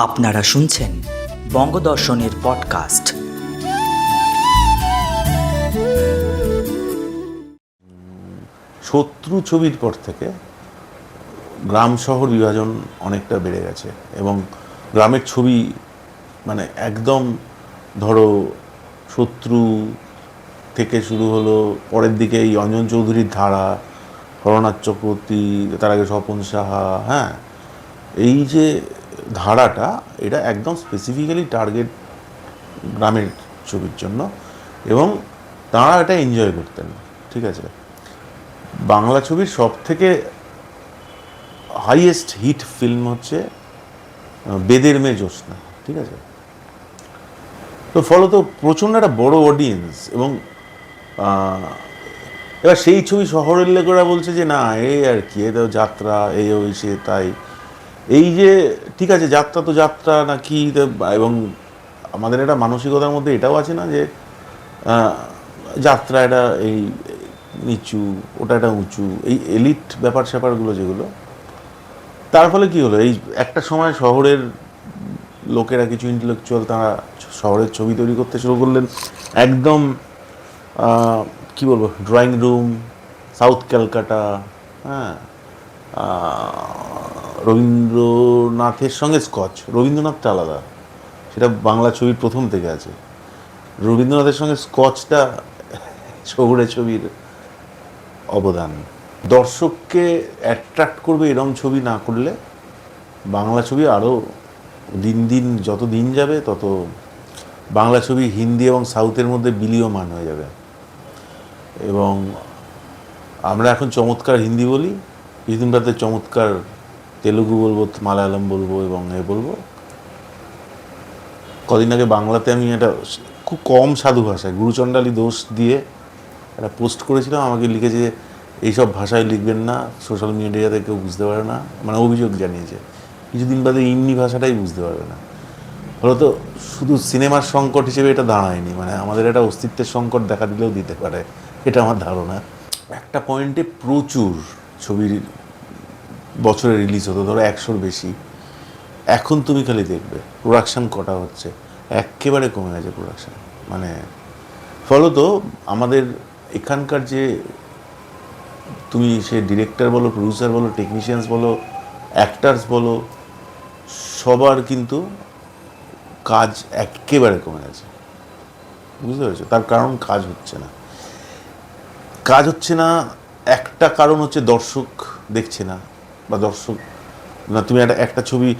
আপনারা শুনছেন বঙ্গদর্শনের পডকাস্ট। শত্রু ছবির পর থেকে গ্রাম শহর বিভাজন অনেকটা বেড়ে গেছে এবং গ্রামের ছবি মানে একদম ধরো শত্রু থেকে শুরু হলো, পরের দিকে এই অঞ্জন চৌধুরীর ধারা হরনাথ চক্রবর্তী, তার আগে স্বপন সাহা হ্যাঁ এই যে ধারাটা এটা একদম স্পেসিফিক্যালি টার্গেট গ্রামের ছবির জন্য এবং তাঁরা এটা এনজয় করতেন, ঠিক আছে? বাংলা ছবির সব থেকে হাইয়েস্ট হিট ফিল্ম হচ্ছে বেদের মেয়ে জ্যোৎস্না, ঠিক আছে? তো ফলত প্রচণ্ড একটা বড় অডিয়েন্স এবং এবার সেই ছবি শহরের লেখকরা বলছে যে, না এই আর কি, এ তো যাত্রা এই ওই সে তাই। এই যে, ঠিক আছে, যাত্রা তো যাত্রা না কি এবং আমাদের একটা মানসিকতার মধ্যে এটাও আছে না যে যাত্রা এটা এই নিচু, ওটা একটা উঁচু, এই এলিট ব্যাপার স্যাপারগুলো যেগুলো, তার ফলে কি হলো? এই একটা সময় শহরের লোকেরা, কিছু ইন্টেলেকচুয়াল তারা শহরের ছবি তৈরি করতে শুরু করলেন। একদম কি বলব? ড্রয়িং রুম সাউথ ক্যালকাটা হ্যাঁ রবীন্দ্রনাথের সঙ্গে স্কচ, রবীন্দ্রনাথটা আলাদা। সেটা বাংলা ছবির প্রথম থেকে আছে। রবীন্দ্রনাথের সঙ্গে স্কচটা শহুরে ছবির অবদান। দর্শককে অ্যাট্রাক্ট করবে এরম ছবি না করলে বাংলা ছবি আরও দিন দিন যত দিন যাবে, তত বাংলা ছবি হিন্দি এবং সাউথের মধ্যে বিলীয়মান হয়ে যাবে। এবং আমরা এখন চমৎকার হিন্দি বলি কিছুদিন বাদে চমৎকার তেলুগু বলব, মালায়ালাম বলব এবং এ বলব। কদিন আগে বাংলাতে আমি একটা খুব কম সাধু ভাষায়, গুরুচণ্ডালী দোষ দিয়ে একটা পোস্ট করেছিলাম, আমাকে লিখেছে এইসব ভাষায় লিখবেন না, সোশ্যাল মিডিয়াতে কেউ বুঝতে পারে না মানে অভিযোগ জানিয়েছে। কিছুদিন বাদে ইমনি ভাষাটাই বুঝতে পারবে না। ফলত শুধু সিনেমার সংকট হিসেবে এটা দাঁড়ায়নি মানে আমাদের এটা অস্তিত্বের সংকট দেখা দিলেও দিতে পারে, এটা আমার ধারণা। একটা পয়েন্টে প্রচুর ছবির বছরে রিলিজ হতো, ধরো একশোর বেশি। এখন তুমি খালি দেখবে প্রোডাকশন কটা হচ্ছে, একেবারে কমে গেছে প্রোডাকশন মানে ফলত আমাদের এখানকার যে, তুমি সে ডিরেক্টর বলো প্রডিউসার বলো টেকনিশিয়ানস বলো অ্যাক্টার্স বলো, সবার কিন্তু কাজ একেবারে কমে গেছে। বুঝতে পেরেছ? তার কারণ কাজ হচ্ছে না। কাজ হচ্ছে না, একটা কারণ হচ্ছে দর্শক দেখছে না। বা দর্শক, না, তুমি একটা একটা ছবি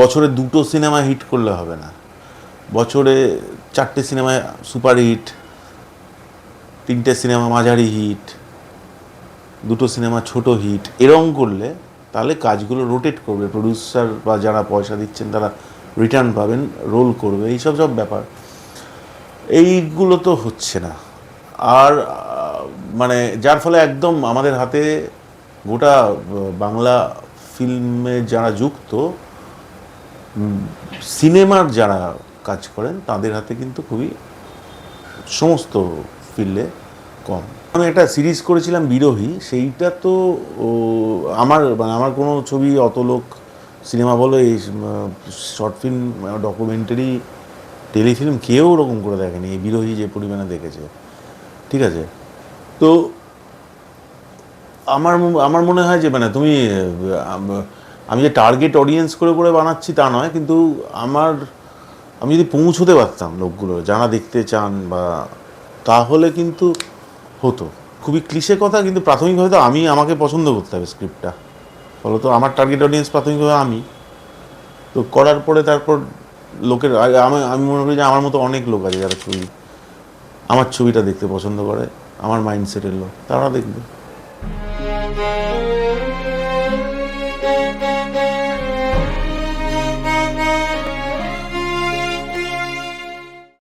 বছরে দুটো সিনেমা হিট করলে হবে না। বছরে চারটে সিনেমায় সুপার হিট, তিনটে সিনেমা মাঝারি হিট, দুটো সিনেমা ছোট হিট, এরম করলে তাহলে কাজগুলো রোটেট করবে। প্রডিউসার বা যারা পয়সা দিচ্ছেন, তারা রিটার্ন পাবেন রোল করবে, এইসব সব ব্যাপার। এইগুলো তো হচ্ছে না। আর মানে যার ফলে একদম আমাদের হাতে গোটা বাংলা ফিল্মে যারা যুক্ত সিনেমার যারা কাজ করেন, তাদের হাতে কিন্তু খুবই সমস্ত ফিল্ডে কম। আমি একটা সিরিজ করেছিলাম বিরোহী, সেইটা তো আমার মানে আমার কোনো ছবি অত লোক সিনেমা বলো এই শর্ট ফিল্ম, ডকুমেন্টারি, টেলিফিল্ম কেউ ওরকম করে দেখেনি, এই বিরোহী যে পরিমাণে দেখেছে। ঠিক আছে? তো আমার আমার মনে হয় যে মানে তুমি, আমি যে টার্গেট অডিয়েন্স করে করে বানাচ্ছি তা নয়, কিন্তু আমার, আমি যদি পৌঁছতে পারতাম লোকগুলো, যারা দেখতে চান বা, তাহলে কিন্তু হতো। খুবই ক্লিশে কথা, কিন্তু প্রাথমিকভাবে তো আমি, আমাকে পছন্দ করতে হবে স্ক্রিপ্টটা ফলত আমার টার্গেট অডিয়েন্স প্রাথমিকভাবে আমি। তো করার পরে তারপর লোকের আমি আমি মনে করি যে আমার মতো অনেক লোক আছে যারা ছবি, আমার ছবিটা দেখতে পছন্দ করে, আমার মাইন্ডসেটের লোক, তারা দেখবে। Thank you.